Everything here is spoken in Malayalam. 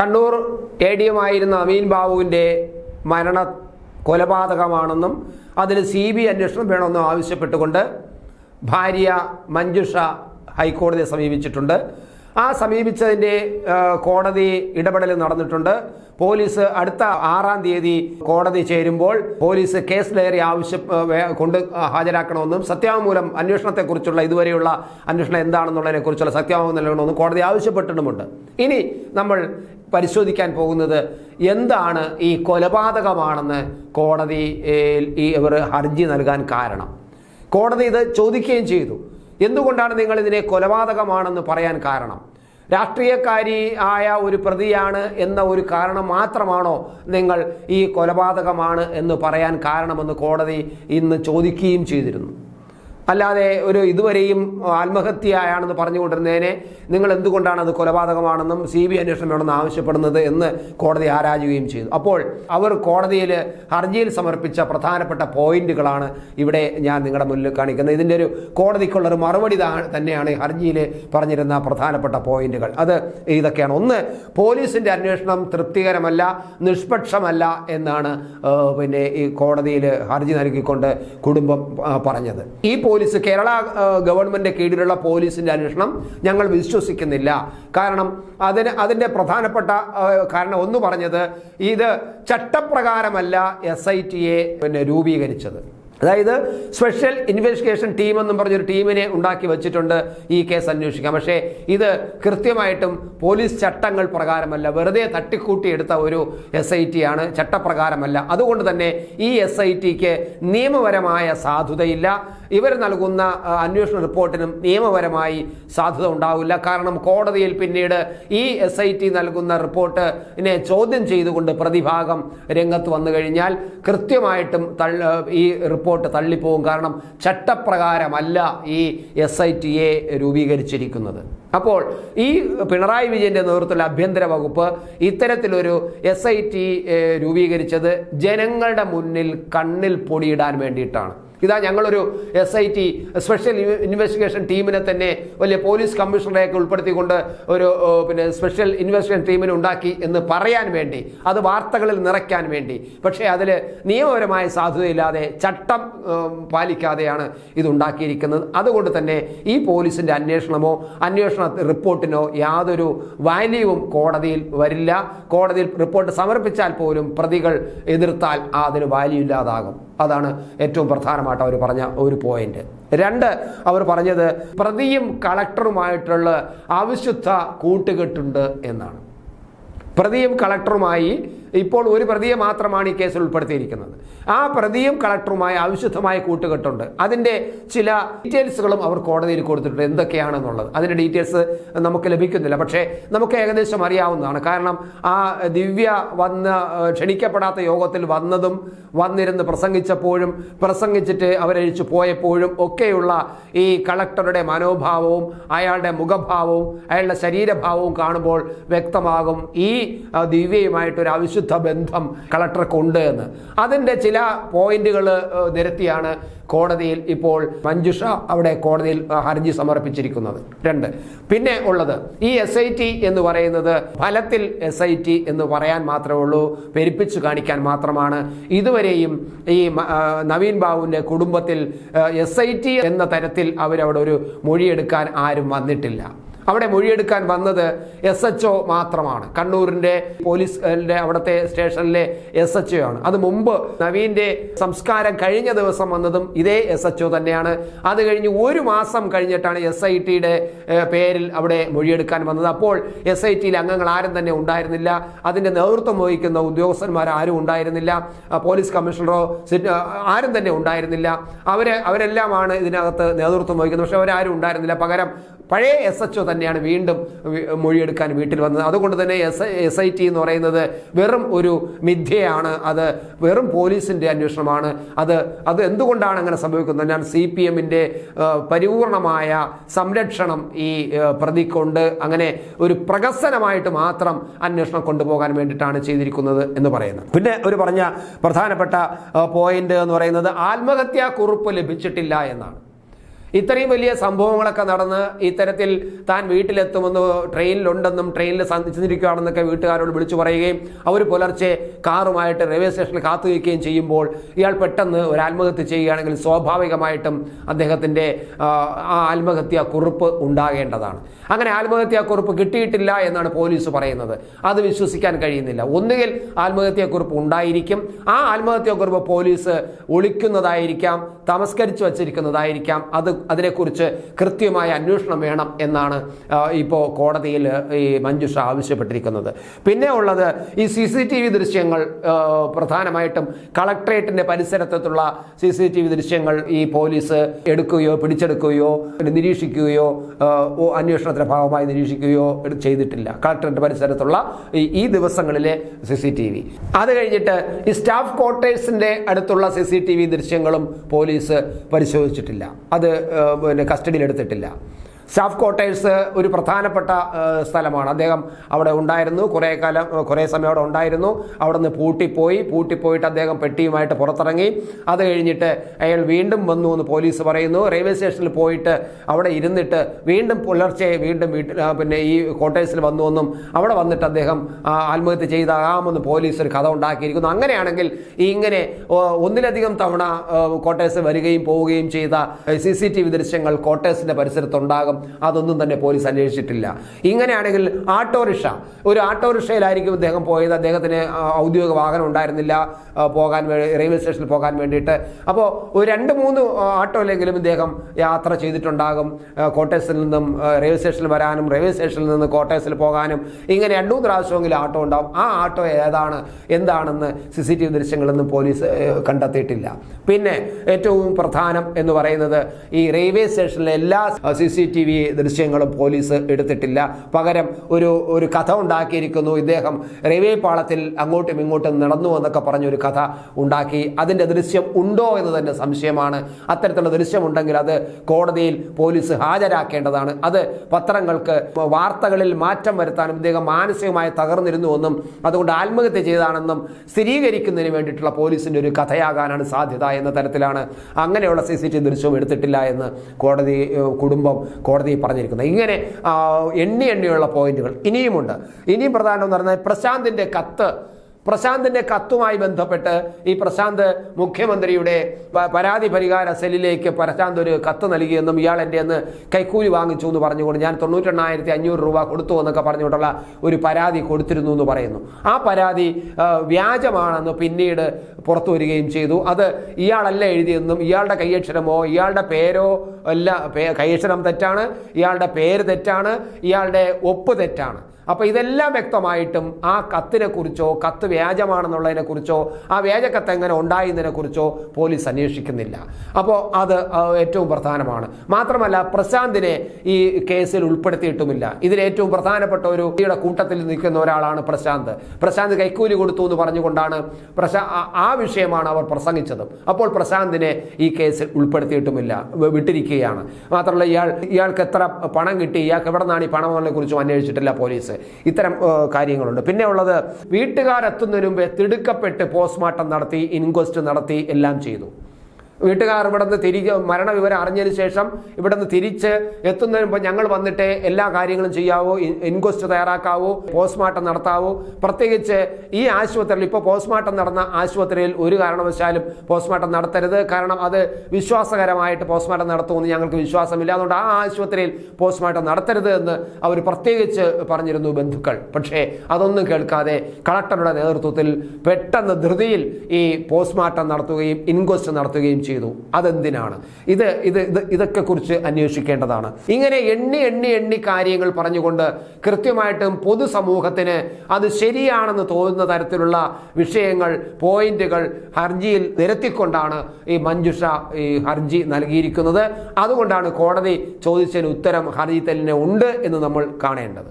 കണ്ണൂർ എ ഡി എം ആയിരുന്ന അമീൻ ബാബുവിന്റെ മരണ കൊലപാതകമാണെന്നും അതിൽ സി ബി അന്വേഷണം വേണമെന്നും ആവശ്യപ്പെട്ടുകൊണ്ട് ഭാര്യ മഞ്ജുഷ ഹൈക്കോടതിയെ സമീപിച്ചിട്ടുണ്ട്. ആ സമീപിച്ചതിന്റെ കോടതി ഇടപെടൽ നടന്നിട്ടുണ്ട്. പോലീസ് അടുത്ത ആറാം തീയതി കോടതി ചേരുമ്പോൾ പോലീസ് കേസ് ഡയറി ആവശ്യം കൊണ്ട് ഹാജരാക്കണമെന്നും സത്യവാങ്മൂലം അന്വേഷണത്തെക്കുറിച്ചുള്ള ഇതുവരെയുള്ള അന്വേഷണം എന്താണെന്നുള്ളതിനെക്കുറിച്ചുള്ള സത്യവാങ്മൂലം നൽകണമെന്നും കോടതി ആവശ്യപ്പെട്ടിട്ടുമുണ്ട്. ഇനി നമ്മൾ പരിശോധിക്കാൻ പോകുന്നത് എന്താണ് ഈ കൊലപാതകമാണെന്ന് കോടതി ഇവർ ഹർജി നൽകാൻ കാരണം. കോടതി ഇത് ചോദിക്കുകയും ചെയ്തു. എന്തുകൊണ്ടാണ് നിങ്ങൾ ഇതിനെ കൊലപാതകമാണെന്ന് പറയാൻ കാരണം? രാഷ്ട്രീയക്കാരി ആയ ഒരു പ്രതിയാണ് എന്ന ഒരു കാരണം മാത്രമാണോ നിങ്ങൾ ഈ കൊലപാതകമാണ് എന്ന് പറയാൻ കാരണമെന്ന് കോടതി ഇന്ന് ചോദിക്കുകയും ചെയ്തിരുന്നു. അല്ലാതെ ഒരു ഇതുവരെയും ആത്മഹത്യയാണെന്ന് പറഞ്ഞുകൊണ്ടിരുന്നതിനെ നിങ്ങൾ എന്തുകൊണ്ടാണ് അത് കൊലപാതകമാണെന്നും സി ബി അന്വേഷണം വേണമെന്ന് ആവശ്യപ്പെടുന്നത് എന്ന് കോടതി ആരായുകയും ചെയ്തു. അപ്പോൾ അവർ കോടതിയിൽ ഹർജിയിൽ സമർപ്പിച്ച പ്രധാനപ്പെട്ട പോയിന്റുകളാണ് ഇവിടെ ഞാൻ നിങ്ങളുടെ മുന്നിൽ കാണിക്കുന്നത്. ഇതിന്റെ ഒരു കോടതിക്കുള്ള ഒരു മറുപടി തന്നെയാണ് ഹർജിയിൽ പറഞ്ഞിരുന്ന പ്രധാനപ്പെട്ട പോയിന്റുകൾ. അത് ഇതൊക്കെയാണ്. ഒന്ന് പോലീസിന്റെ അന്വേഷണം തൃപ്തികരമല്ല നിഷ്പക്ഷമല്ല എന്നാണ് പിന്നെ ഈ കോടതിയിൽ ഹർജി നൽകിക്കൊണ്ട് കുടുംബം പറഞ്ഞത്. ഈ പോലീസ് കേരള ഗവൺമെന്റ് കീഴിലുള്ള പോലീസിന്റെ അന്വേഷണം ഞങ്ങൾ വിശ്വസിക്കുന്നില്ല. കാരണം അതിന് അതിന്റെ പ്രധാനപ്പെട്ട കാരണം ഒന്ന് പറഞ്ഞത് ഇത് ചട്ടപ്രകാരമല്ല എസ് ഐ ടിയെ പിന്നെ രൂപീകരിച്ചത്. അതായത് സ്പെഷ്യൽ ഇൻവെസ്റ്റിഗേഷൻ ടീം എന്നും പറഞ്ഞൊരു ടീമിനെ ഉണ്ടാക്കി വെച്ചിട്ടുണ്ട് ഈ കേസ് അന്വേഷിക്കാൻ. പക്ഷേ ഇത് കൃത്യമായിട്ടും പോലീസ് ചട്ടങ്ങൾ പ്രകാരമല്ല. വെറുതെ തട്ടിക്കൂട്ടിയെടുത്ത ഒരു എസ് ഐ ടി ആണ് ചട്ടപ്രകാരമല്ല. അതുകൊണ്ട് തന്നെ ഈ എസ് ഐ ടിക്ക് നിയമപരമായ സാധുതയില്ല. ഇവർ നൽകുന്ന അന്വേഷണ റിപ്പോർട്ടിനും നിയമപരമായി സാധുത ഉണ്ടാവില്ല. കാരണം കോടതിയിൽ പിന്നീട് ഈ എസ് ഐ ടി നൽകുന്ന റിപ്പോർട്ടിനെ ചോദ്യം ചെയ്തുകൊണ്ട് പ്രതിഭാഗം രംഗത്ത് വന്നു കഴിഞ്ഞാൽ കൃത്യമായിട്ടും ഈ റിപ്പോർട്ട് തള്ളിപ്പോകും. കാരണം ചട്ടപ്രകാരമല്ല ഈ എസ് ഐ ടി എ രൂപീകരിച്ചിരിക്കുന്നത്. അപ്പോൾ ഈ പിണറായി വിജയന്റെ നേതൃത്വത്തിലുള്ള ആഭ്യന്തര വകുപ്പ് ഇത്തരത്തിലൊരു എസ് ഐ ടി രൂപീകരിച്ചത് ജനങ്ങളുടെ മുന്നിൽ കണ്ണിൽ പൊടിയിടാൻ വേണ്ടിയിട്ടാണ്. ഇതാ ഞങ്ങളൊരു S I T special investigation ടീമിനെ തന്നെ വലിയ പോലീസ് കമ്മീഷണറെയൊക്കെ ഉൾപ്പെടുത്തിക്കൊണ്ട് ഒരു പിന്നെ സ്പെഷ്യൽ ഇൻവെസ്റ്റിഗേഷൻ ടീമിനെ ഉണ്ടാക്കി എന്ന് പറയാൻ വേണ്ടി അത് വാർത്തകളിൽ നിറയ്ക്കാൻ വേണ്ടി. പക്ഷേ അതിൽ നിയമപരമായ സാധുതയില്ലാതെ ചട്ടം പാലിക്കാതെയാണ് ഇത് ഉണ്ടാക്കിയിരിക്കുന്നത്. അതുകൊണ്ട് തന്നെ ഈ പോലീസിന്റെ അന്വേഷണമോ അന്വേഷണ റിപ്പോർട്ടിനോ യാതൊരു വാല്യൂവും കോടതിയിൽ വരില്ല. കോടതിയിൽ റിപ്പോർട്ട് സമർപ്പിച്ചാൽ പോലും പ്രതികൾ എതിർത്താൽ അതിന് വാല്യൂ ഇല്ലാതാകും. അതാണ് ഏറ്റവും പ്രധാനമായിട്ട് അവർ പറഞ്ഞ ഒരു പോയിന്റ് രണ്ട് അവർ പറഞ്ഞത് പ്രതിയും കളക്ടറുമായിട്ടുള്ള അവിശുദ്ധ കൂട്ടുകെട്ടുണ്ട് എന്നാണ്. പ്രതിയും കളക്ടറുമായി ഇപ്പോൾ ഒരു പ്രതിയെ മാത്രമാണ് ഈ കേസിൽ ഉൾപ്പെടുത്തിയിരിക്കുന്നത്. ആ പ്രതിയും കളക്ടറുമായി ആവശ്യമായ കൂട്ടുകെട്ടുണ്ട്. അതിന്റെ ചില ഡീറ്റെയിൽസുകളും അവർ കോടതിയിൽ കൊടുത്തിട്ടുണ്ട്. എന്തൊക്കെയാണെന്നുള്ളത്. അതിന്റെ ഡീറ്റെയിൽസ് നമുക്ക് ലഭിക്കുന്നില്ല. പക്ഷേ നമുക്ക് ഏകദേശം അറിയാവുന്നതാണ്. കാരണം ആ ദിവ്യ വന്ന് ക്ഷണിക്കപ്പെടാത്ത യോഗത്തിൽ വന്നതും വന്നിരുന്ന് പ്രസംഗിച്ചപ്പോഴും പ്രസംഗിച്ചിട്ട് അവരഴിച്ചു പോയപ്പോഴും ഒക്കെയുള്ള ഈ കളക്ടറുടെ മനോഭാവവും അയാളുടെ മുഖഭാവവും അയാളുടെ ശരീരഭാവവും കാണുമ്പോൾ വ്യക്തമാകും ഈ ദിവ്യയുമായിട്ടൊരു ദിവ്യയുമായിട്ടൊരു അവിശുദ്ധ ബന്ധം കളക്ടർക്ക് ഉണ്ട് എന്ന്. അതിന്റെ ചില പോയിന്റുകൾ നിരത്തിയാണ് കോടതിയിൽ ഇപ്പോൾ മഞ്ജുഷ അവിടെ കോടതിയിൽ ഹർജി സമർപ്പിച്ചിരിക്കുന്നത്. രണ്ട്. പിന്നെ ഉള്ളത് ഈ എസ് ഐ ടി എന്ന് പറയുന്നത് ഫലത്തിൽ എസ് ഐ ടി എന്ന് പറയാൻ മാത്രമേ ഉള്ളൂ പെരുപ്പിച്ചു കാണിക്കാൻ മാത്രമാണ്. ഇതുവരെയും ഈ നവീൻ ബാബുവിന്റെ കുടുംബത്തിൽ എസ് ഐ ടി എന്ന തരത്തിൽ അവരവിടെ ഒരു മൊഴിയെടുക്കാൻ ആരും വന്നിട്ടില്ല. അവിടെ മൊഴിയെടുക്കാൻ വന്നത് എസ് എച്ച് ഒ മാത്രമാണ്. കണ്ണൂരിന്റെ പോലീസിന്റെ അവിടുത്തെ സ്റ്റേഷനിലെ എസ് എച്ച് ഒ ആണ്. അത് മുമ്പ് നവീന്റെ സംസ്കാരം കഴിഞ്ഞ ദിവസം വന്നതും ഇതേ എസ് എച്ച് ഒ തന്നെയാണ്. അത് കഴിഞ്ഞ് ഒരു മാസം കഴിഞ്ഞിട്ടാണ് എസ് ഐ ടിയുടെ പേരിൽ അവിടെ മൊഴിയെടുക്കാൻ വന്നത്. അപ്പോൾ എസ് ഐ ടിയിൽ അംഗങ്ങൾ ആരും തന്നെ ഉണ്ടായിരുന്നില്ല. അതിന്റെ നേതൃത്വം വഹിക്കുന്ന ഉദ്യോഗസ്ഥന്മാർ ആരും ഉണ്ടായിരുന്നില്ല. പോലീസ് കമ്മീഷണറോ ആരും തന്നെ ഉണ്ടായിരുന്നില്ല. അവരെ അവരെല്ലാമാണ് ഇതിനകത്ത് നേതൃത്വം വഹിക്കുന്നത്. പക്ഷെ അവരാരും ഉണ്ടായിരുന്നില്ല. പകരം പഴയ എസ് എച്ച് ഒ തന്നെയാണ് വീണ്ടും മൊഴിയെടുക്കാൻ വീട്ടിൽ വന്നത്. അതുകൊണ്ട് തന്നെ എസ് എസ് ഐ ടി എന്ന് പറയുന്നത് വെറും ഒരു മിഥ്യയാണ്. അത് വെറും പോലീസിന്റെ അന്വേഷണമാണ്. അത് അത് എന്തുകൊണ്ടാണ് അങ്ങനെ സംഭവിക്കുന്നത്? ഞാൻ സി പി എമ്മിന്റെ പരിപൂർണമായ സംരക്ഷണം ഈ പ്രതിക്കൊണ്ട്. അങ്ങനെ ഒരു പ്രകസനമായിട്ട് മാത്രം അന്വേഷണം കൊണ്ടുപോകാൻ വേണ്ടിയിട്ടാണ് ചെയ്തിരിക്കുന്നത് എന്ന് പറയുന്നത്. പിന്നെ ഒരു പറഞ്ഞ പ്രധാനപ്പെട്ട പോയിന്റ് എന്ന് പറയുന്നത് ആത്മഹത്യാ കുറിപ്പ് ലഭിച്ചിട്ടില്ല എന്നാണ്. ഇത്രയും വലിയ സംഭവങ്ങളൊക്കെ നടന്ന് ഇത്തരത്തിൽ താൻ വീട്ടിലെത്തുമെന്ന് ട്രെയിനിലുണ്ടെന്നും ട്രെയിനിൽ സന്ധിച്ചിരിക്കുകയാണെന്നൊക്കെ വീട്ടുകാരോട് വിളിച്ചു പറയുകയും അവർ പുലർച്ചെ കാറുമായിട്ട് റെയിൽവേ സ്റ്റേഷനിൽ കാത്തു വയ്ക്കുകയും ചെയ്യുമ്പോൾ ഇയാൾ പെട്ടെന്ന് ഒരു ആത്മഹത്യ ചെയ്യുകയാണെങ്കിൽ സ്വാഭാവികമായിട്ടും അദ്ദേഹത്തിന്റെ ആ, ആത്മഹത്യാ കുറിപ്പ് ഉണ്ടാകേണ്ടതാണ്. അങ്ങനെ ആത്മഹത്യാ കുറിപ്പ് കിട്ടിയിട്ടില്ല എന്നാണ് പോലീസ് പറയുന്നത്. അത് വിശ്വസിക്കാൻ കഴിയുന്നില്ല. ഒന്നുകിൽ ആത്മഹത്യാ കുറിപ്പ് ഉണ്ടായിരിക്കും. ആ ആത്മഹത്യാ കുറിപ്പ് പോലീസ് ഒളിക്കുന്നതായിരിക്കാം തമസ്കരിച്ചു വച്ചിരിക്കുന്നതായിരിക്കാം. അത് അതിനെക്കുറിച്ച് കൃത്യമായ അന്വേഷണം വേണം എന്നാണ് ഇപ്പോൾ കോടതിയിൽ ഈ മഞ്ജുഷ ആവശ്യപ്പെട്ടിരിക്കുന്നത്. പിന്നെ ഉള്ളത് ഈ സി സി ടി വി ദൃശ്യങ്ങൾ പ്രധാനമായിട്ടും കളക്ട്രേറ്റിന്റെ പരിസരത്തുള്ള സി സി ടി വി ദൃശ്യങ്ങൾ ഈ പോലീസ് എടുക്കുകയോ പിടിച്ചെടുക്കുകയോ നിരീക്ഷിക്കുകയോ അന്വേഷണത്തിന്റെ ഭാഗമായി നിരീക്ഷിക്കുകയോ ചെയ്തിട്ടില്ല. കളക്ടറേറ്റ് പരിസരത്തുള്ള ഈ ദിവസങ്ങളിലെ സി സി ടി വി. അത് കഴിഞ്ഞിട്ട് ഈ സ്റ്റാഫ് ക്വാർട്ടേഴ്സിന്റെ അടുത്തുള്ള സി സി ടി വി ദൃശ്യങ്ങളും പോലീസ് പരിശോധിച്ചിട്ടില്ല. അത് പിന്നെ കസ്റ്റഡിയിൽ എടുത്തിട്ടില്ല സ്റ്റാഫ് ക്വാർട്ടേഴ്സ് ഒരു പ്രധാനപ്പെട്ട സ്ഥലമാണ്. അദ്ദേഹം അവിടെ ഉണ്ടായിരുന്നു. കുറേ കാലം കുറേ സമയം അവിടെ ഉണ്ടായിരുന്നു. അവിടെ നിന്ന് പൂട്ടിപ്പോയി. പൂട്ടിപ്പോയിട്ട് അദ്ദേഹം പെട്ടിയുമായിട്ട് പുറത്തിറങ്ങി. അത് കഴിഞ്ഞിട്ട് അയാൾ വീണ്ടും വന്നു എന്ന് പോലീസ് പറയുന്നു. റെയിൽവേ സ്റ്റേഷനിൽ പോയിട്ട് അവിടെ ഇരുന്നിട്ട് വീണ്ടും പുലർച്ചെ വീണ്ടും വീട്ടിൽ പിന്നെ ഈ ക്വാർട്ടേഴ്സിൽ വന്നു എന്നും അവിടെ വന്നിട്ട് അദ്ദേഹം ആത്മഹത്യ ചെയ്താകാമെന്ന് പോലീസ് ഒരു കഥ ഉണ്ടാക്കിയിരിക്കുന്നു. അങ്ങനെയാണെങ്കിൽ ഇങ്ങനെ ഒന്നിലധികം തവണ ക്വാർട്ടേഴ്സ് വരികയും പോവുകയും ചെയ്ത സി സി ടി വി ദൃശ്യങ്ങൾ ക്വാർട്ടേഴ്സിന്റെ പരിസരത്തുണ്ടാകും. അതൊന്നും തന്നെ പോലീസ് അന്വേഷിച്ചിട്ടില്ല. ഇങ്ങനെയാണെങ്കിൽ ആട്ടോറിക്ഷ ഒരു ആട്ടോറിക്ഷയിലായിരിക്കും അദ്ദേഹം പോയത്. അദ്ദേഹത്തിന് ഔദ്യോഗിക വാഹനം ഉണ്ടായിരുന്നില്ല. പോകാൻ റെയിൽവേ സ്റ്റേഷനിൽ പോകാൻ വേണ്ടിയിട്ട്. അപ്പോൾ ഒരു രണ്ട് മൂന്ന് ആട്ടോയിലെങ്കിലും ഇദ്ദേഹം യാത്ര ചെയ്തിട്ടുണ്ടാകും. കോട്ടേഴ്സിൽ നിന്നും റെയിൽവേ സ്റ്റേഷനിൽ വരാനും റെയിൽവേ സ്റ്റേഷനിൽ നിന്ന് കോട്ടേഴ്സിൽ പോകാനും ഇങ്ങനെ രണ്ടു മൂന്ന് പ്രാവശ്യമെങ്കിലും ആട്ടോ ഉണ്ടാവും. ആ ആട്ടോ ഏതാണ് എന്താണെന്ന് സി സി ടി വി ദൃശ്യങ്ങളൊന്നും പോലീസ് കണ്ടെത്തിയിട്ടില്ല. പിന്നെ ഏറ്റവും പ്രധാനം എന്ന് പറയുന്നത് ഈ റെയിൽവേ സ്റ്റേഷനിലെ എല്ലാ സി സി ടി വി ദൃശ്യങ്ങളും പോലീസ് എടുത്തിട്ടില്ല. പകരം ഒരു ഒരു കഥ ഉണ്ടാക്കിയിരിക്കുന്നു. ഇദ്ദേഹം റെയിൽവേ പാളത്തിൽ അങ്ങോട്ടും ഇങ്ങോട്ടും നടന്നു എന്നൊക്കെ പറഞ്ഞൊരു കഥ ഉണ്ടാക്കി. അതിന്റെ ദൃശ്യം ഉണ്ടോ എന്ന് തന്നെ സംശയമാണ്. അത്തരത്തിലുള്ള ദൃശ്യമുണ്ടെങ്കിൽ അത് കോടതിയിൽ പോലീസ് ഹാജരാക്കേണ്ടതാണ്. അത് പത്രങ്ങൾക്ക് വാർത്തകളിൽ മാറ്റം വരുത്താനും ഇദ്ദേഹം മാനസികമായി തകർന്നിരുന്നുവെന്നും അതുകൊണ്ട് ആത്മഹത്യ ചെയ്താണെന്നും സ്ഥിരീകരിക്കുന്നതിന് വേണ്ടിയിട്ടുള്ള പോലീസിന്റെ ഒരു കഥയാകാനാണ് സാധ്യത എന്ന തരത്തിലാണ് അങ്ങനെയുള്ള സി സി ടി ദൃശ്യവും എടുത്തിട്ടില്ല എന്ന് കോടതി കുടുംബം കോടതി പറഞ്ഞിരിക്കുന്നത് ഇങ്ങനെ എണ്ണി എണ്ണിയുള്ള പോയിന്റുകൾ ഇനിയുമുണ്ട്. ഇനിയും പ്രധാനം എന്ന് പറഞ്ഞാൽ പ്രശാന്തിന്റെ കത്ത് പ്രശാന്തിന്റെ കത്തുമായി ബന്ധപ്പെട്ട് ഈ പ്രശാന്ത് മുഖ്യമന്ത്രിയുടെ പരാതി പരിഹാര സെല്ലിലേക്ക് പ്രശാന്ത് ഒരു കത്ത് നൽകിയെന്നും ഇയാൾ എന്റെ അന്ന് കൈക്കൂലി വാങ്ങിച്ചു എന്ന് പറഞ്ഞുകൊണ്ട് ഞാൻ തൊണ്ണൂറ്റെണ്ണായിരത്തി അഞ്ഞൂറ് രൂപ കൊടുത്തു എന്നൊക്കെ പറഞ്ഞുകൊണ്ടുള്ള ഒരു പരാതി കൊടുത്തിരുന്നു എന്ന് പറയുന്നു. ആ പരാതി വ്യാജമാണെന്ന് പിന്നീട് പുറത്തു വരികയും ചെയ്തു. അത് ഇയാളല്ല എഴുതിയെന്നും ഇയാളുടെ കൈയക്ഷരമോ ഇയാളുടെ പേരോ അല്ല കൈയക്ഷരം തെറ്റാണ് ഇയാളുടെ പേര് തെറ്റാണ് ഇയാളുടെ ഒപ്പ് തെറ്റാണ്. അപ്പോൾ ഇതെല്ലാം വ്യക്തമായിട്ടും ആ കത്തിനെ കുറിച്ചോ കത്ത് വ്യാജമാണെന്നുള്ളതിനെ കുറിച്ചോ ആ വ്യാജക്കത്ത് എങ്ങനെ ഉണ്ടായതിനെ കുറിച്ചോ പോലീസ് അന്വേഷിക്കുന്നില്ല. അപ്പോൾ അത് ഏറ്റവും പ്രധാനമാണ്. മാത്രമല്ല പ്രശാന്തിനെ ഈ കേസിൽ ഉൾപ്പെടുത്തിയിട്ടുമില്ല. ഇതിൽ ഏറ്റവും പ്രധാനപ്പെട്ട ഒരു വ്യക്തിയുടെ കൂട്ടത്തിൽ നിൽക്കുന്ന ഒരാളാണ് പ്രശാന്ത്. പ്രശാന്ത് കൈക്കൂലി കൊടുത്തു എന്ന് പറഞ്ഞുകൊണ്ടാണ് പ്രശാ ആ- വിഷയമാണ് അവർ പ്രസംഗിച്ചത്. അപ്പോൾ പ്രശാന്തിനെ ഈ കേസിൽ ഉൾപ്പെടുത്തിയിട്ടുമില്ല വിട്ടിരിക്കുകയാണ്. മാത്രമല്ല ഇയാൾ ഇയാൾക്ക് എത്ര പണം കിട്ടി ഇയാൾക്ക് എവിടെ നിന്നാണ് ഈ പണം കുറിച്ചും അന്വേഷിച്ചിട്ടില്ല പോലീസ്. ഇത്തരം കാര്യങ്ങളുണ്ട്. പിന്നെ ഉള്ളത് വീട്ടുകാരെത്തുന്നതിന് മുമ്പേ തിടുക്കപ്പെട്ട് പോസ്റ്റ്മോർട്ടം നടത്തി ഇൻക്വസ്റ്റ് നടത്തി എല്ലാം ചെയ്തു. വീട്ടുകാർ ഇവിടെ നിന്ന് തിരികെ മരണവിവരം അറിഞ്ഞതിന് ശേഷം ഇവിടെ നിന്ന് തിരിച്ച് എത്തുന്നതിന് മുമ്പ് ഞങ്ങൾ വന്നിട്ട് എല്ലാ കാര്യങ്ങളും ചെയ്യാവോ ഇൻ- ഇൻക്വസ്റ്റ് തയ്യാറാക്കാവൂ പോസ്റ്റ്മോർട്ടം നടത്താവൂ. പ്രത്യേകിച്ച് ഈ ആശുപത്രിയിൽ ഇപ്പോൾ പോസ്റ്റ്മോർട്ടം നടന്ന ആശുപത്രിയിൽ ഒരു കാരണവശാലും പോസ്റ്റ്മോർട്ടം നടത്തരുത്. കാരണം അത് വിശ്വാസകരമായിട്ട് പോസ്റ്റ്മോർട്ടം നടത്തുമെന്ന് ഞങ്ങൾക്ക് വിശ്വാസമില്ല. അതുകൊണ്ട് ആ ആശുപത്രിയിൽ പോസ്റ്റ്മോർട്ടം നടത്തരുത് എന്ന് അവർ പ്രത്യേകിച്ച് പറഞ്ഞിരുന്നു ബന്ധുക്കൾ. പക്ഷേ അതൊന്നും കേൾക്കാതെ കളക്ടറുടെ നേതൃത്വത്തിൽ പെട്ടെന്ന് ധൃതിയിൽ ഈ പോസ്റ്റ്മോർട്ടം നടത്തുകയും ഇൻക്വസ്റ്റ് നടത്തുകയും ചെയ്തു. അതെന്തിനാണ്? ഇത് ഇത് ഇത് ഇതൊക്കെ കുറിച്ച് അന്വേഷിക്കേണ്ടതാണ്. ഇങ്ങനെ എണ്ണി എണ്ണി എണ്ണി കാര്യങ്ങൾ പറഞ്ഞുകൊണ്ട് കൃത്യമായിട്ടും പൊതുസമൂഹത്തിന് അത് ശരിയാണെന്ന് തോന്നുന്ന തരത്തിലുള്ള വിഷയങ്ങൾ പോയിന്റുകൾ ഹർജിയിൽ നിരത്തിക്കൊണ്ടാണ് ഈ മഞ്ജുഷ ഈ ഹർജി നൽകിയിരിക്കുന്നത്. അതുകൊണ്ടാണ് കോടതി ചോദിച്ചതിന് ഉത്തരം ഹർജി തന്നെ ഉണ്ട് എന്ന് നമ്മൾ കാണേണ്ടത്.